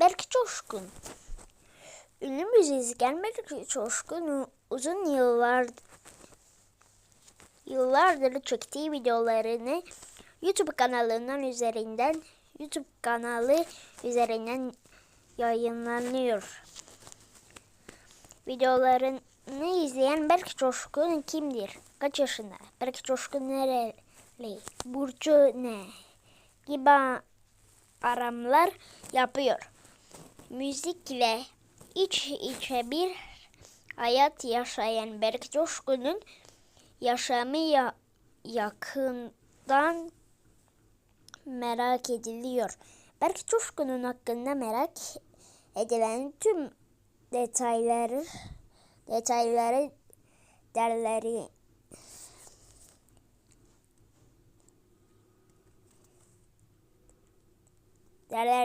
Berk Coşkun. Ünlü müzisyen Berk Coşkun uzun yıllar yıllardır çektiği videolarını YouTube kanalından üzerinden YouTube kanalı üzerinden yayınlanıyor. Videolarını izleyen Berk Coşkun kimdir? Kaç yaşında? Berk Coşkun nereli? Burcu ne? Gibi aramlar yapıyor. Müzikle iç içe bir hayat yaşayan Berk Coşkun'un yaşamı ya- yakından merak ediliyor. Berk Coşkun'un hakkında merak edilen tüm detayları detayları derleri derler